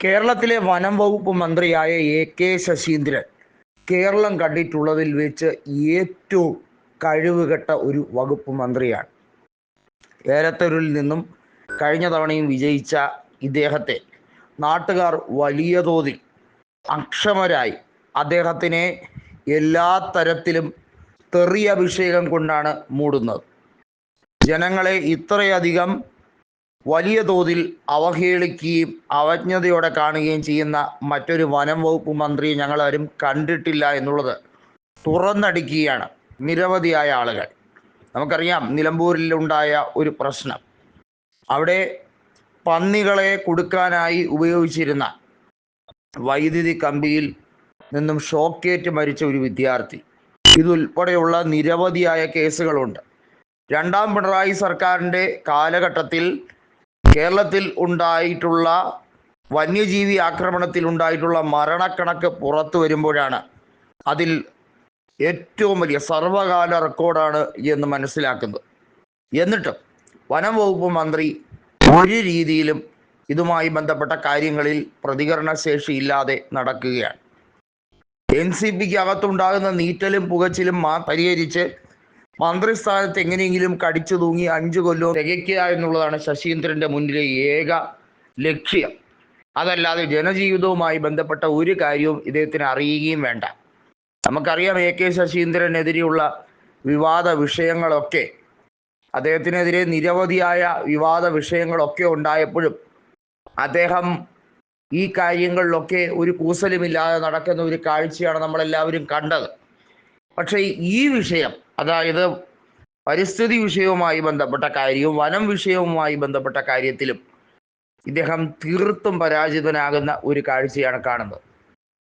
കേരളത്തിലെ വനം വകുപ്പ് മന്ത്രിയായ എ കെ ശശീന്ദ്രൻ കേരളം കണ്ടിട്ടുള്ളതിൽ വെച്ച് ഏറ്റവും കഴിവുകെട്ട ഒരു വകുപ്പ് മന്ത്രിയാണ്. ഏലത്തൂരിൽ നിന്നും കഴിഞ്ഞ തവണയും വിജയിച്ച ഇദ്ദേഹത്തെ നാട്ടുകാർ വലിയ തോതിൽ അക്ഷമരായി അദ്ദേഹത്തിനെ എല്ലാ തരത്തിലും തെറിയ അഭിഷേകം കൊണ്ടാണ് മൂടുന്നത്. ജനങ്ങളെ ഇത്രയധികം വലിയ തോതിൽ അവഹേളിക്കുകയും അവജ്ഞതയോടെ കാണുകയും ചെയ്യുന്ന മറ്റൊരു വനം വകുപ്പ് മന്ത്രിയെ ഞങ്ങളാരും കണ്ടിട്ടില്ല എന്നുള്ളത് തുറന്നടിക്കുകയാണ് നിരവധിയായ ആളുകൾ. നമുക്കറിയാം നിലമ്പൂരിലുണ്ടായ ഒരു പ്രശ്നം. അവിടെ പന്നികളെ കൊടുക്കാനായി ഉപയോഗിച്ചിരുന്ന വൈദ്യുതി കമ്പിയിൽ നിന്നും ഷോക്കേറ്റ് മരിച്ച ഒരു വിദ്യാർത്ഥി. ഇതുൾപ്പെടെയുള്ള നിരവധിയായ കേസുകളുണ്ട്. രണ്ടാം പിണറായി സർക്കാരിന്റെ കാലഘട്ടത്തിൽ കേരളത്തിൽ ഉണ്ടായിട്ടുള്ള വന്യജീവി ആക്രമണത്തിൽ ഉണ്ടായിട്ടുള്ള മരണക്കണക്ക് പുറത്തു വരുമ്പോഴാണ് അതിൽ ഏറ്റവും വലിയ സർവകാല റെക്കോർഡാണ് എന്ന് മനസ്സിലാക്കുന്നത്. എന്നിട്ടും വനം വകുപ്പ് മന്ത്രി ഒരു രീതിയിലും ഇതുമായി ബന്ധപ്പെട്ട കാര്യങ്ങളിൽ പ്രതികരണ ശേഷി ഇല്ലാതെ നടക്കുകയാണ്. എൻ സി പിക്ക് അകത്തുണ്ടാകുന്ന നീറ്റലും പുകച്ചിലും മാ പരിഹരിച്ച് മന്ത്രിസ്ഥാനത്ത് എങ്ങനെയെങ്കിലും കടിച്ചു തൂങ്ങി അഞ്ചു കൊല്ലവും തികയ്ക്കുക എന്നുള്ളതാണ് ശശീന്ദ്രന്റെ മുന്നിലെ ഏക ലക്ഷ്യം. അതല്ലാതെ ജനജീവിതവുമായി ബന്ധപ്പെട്ട ഒരു കാര്യവും ഇദ്ദേഹത്തിന് അറിയുകയും വേണ്ട. നമുക്കറിയാം എ കെ ശശീന്ദ്രനെതിരെയുള്ള വിവാദ വിഷയങ്ങളൊക്കെ അദ്ദേഹത്തിനെതിരെ നിരവധിയായ വിവാദ വിഷയങ്ങളൊക്കെ ഉണ്ടായപ്പോഴും അദ്ദേഹം ഈ കാര്യങ്ങളിലൊക്കെ ഒരു കൂസലുമില്ലാതെ നടക്കുന്ന ഒരു കാഴ്ചയാണ് നമ്മളെല്ലാവരും കണ്ടത്. പക്ഷേ ഈ വിഷയം അതായത് പരിസ്ഥിതി വിഷയവുമായി ബന്ധപ്പെട്ട കാര്യവും വനം വിഷയവുമായി ബന്ധപ്പെട്ട കാര്യത്തിലും ഇദ്ദേഹം തീർത്തും പരാജിതനാകുന്ന ഒരു കാഴ്ചയാണ് കാണുന്നത്.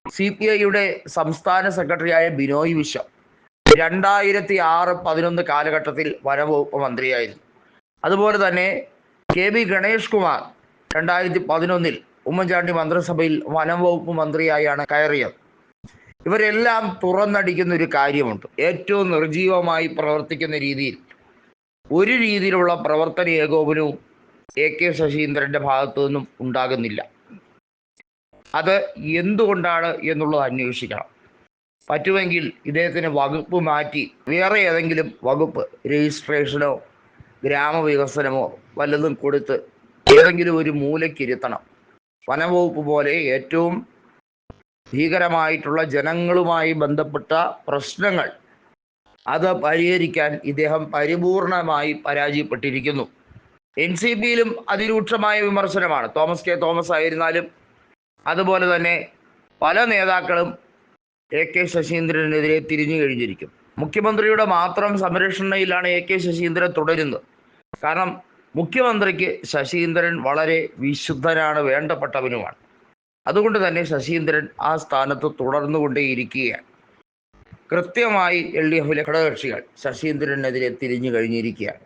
സി പി ഐയുടെ സംസ്ഥാന സെക്രട്ടറിയായ ബിനോയ് വിശ്വം രണ്ടായിരത്തി ആറ് പതിനൊന്ന് കാലഘട്ടത്തിൽ വനവകുപ്പ് മന്ത്രിയായിരുന്നു. അതുപോലെ തന്നെ കെ ബി ഗണേഷ് കുമാർ രണ്ടായിരത്തി പതിനൊന്നിൽ ഉമ്മൻചാണ്ടി മന്ത്രിസഭയിൽ വനം വകുപ്പ് മന്ത്രിയായാണ് കയറിയത്. ഇവരെല്ലാം തുറന്നടിക്കുന്ന ഒരു കാര്യമുണ്ട്. ഏറ്റവും നിർജീവമായി പ്രവർത്തിക്കുന്ന രീതിയിൽ. ഒരു രീതിയിലുള്ള പ്രവർത്തന ഏകോപനവും എ കെ ശശീന്ദ്രന്റെ ഭാഗത്തു നിന്നും ഉണ്ടാകുന്നില്ല. അത് എന്തുകൊണ്ടാണ് എന്നുള്ളത് അന്വേഷിക്കണം. പറ്റുമെങ്കിൽ ഇദ്ദേഹത്തിന് വകുപ്പ് മാറ്റി വേറെ ഏതെങ്കിലും വകുപ്പ് രജിസ്ട്രേഷനോ ഗ്രാമവികസനമോ വല്ലതും കൊടുത്ത് ഏതെങ്കിലും ഒരു മൂലയ്ക്കിരുത്തണം വനവകുപ്പ് പോലെ ഏറ്റവും ഭീകരമായിട്ടുള്ള ജനങ്ങളുമായി ബന്ധപ്പെട്ട പ്രശ്നങ്ങൾ അത് പരിഹരിക്കാൻ ഇദ്ദേഹം പരിപൂർണമായി പരാജയപ്പെട്ടിരിക്കുന്നു. എൻ സി പിയിലും അതിരൂക്ഷമായ വിമർശനമാണ്. തോമസ് കെ തോമസ് ആയിരുന്നാലും അതുപോലെ തന്നെ പല നേതാക്കളും എ കെ ശശീന്ദ്രനെതിരെ തിരിഞ്ഞു കഴിഞ്ഞിരിക്കും. മുഖ്യമന്ത്രിയുടെ മാത്രം സംരക്ഷണയിലാണ് എ കെ ശശീന്ദ്രൻ തുടരുന്നത്. കാരണം മുഖ്യമന്ത്രിക്ക് ശശീന്ദ്രൻ വളരെ വിശുദ്ധനാണ് വേണ്ടപ്പെട്ടവനുമാണ്. അതുകൊണ്ട് തന്നെ ശശീന്ദ്രൻ ആ സ്ഥാനത്ത് തുടർന്നുകൊണ്ടേയിരിക്കുകയാണ്. കൃത്യമായി എൽ ഡി എഫിലെ ഘടകകക്ഷികൾ ശശീന്ദ്രനെതിരെ തിരിഞ്ഞു കഴിഞ്ഞിരിക്കുകയാണ്.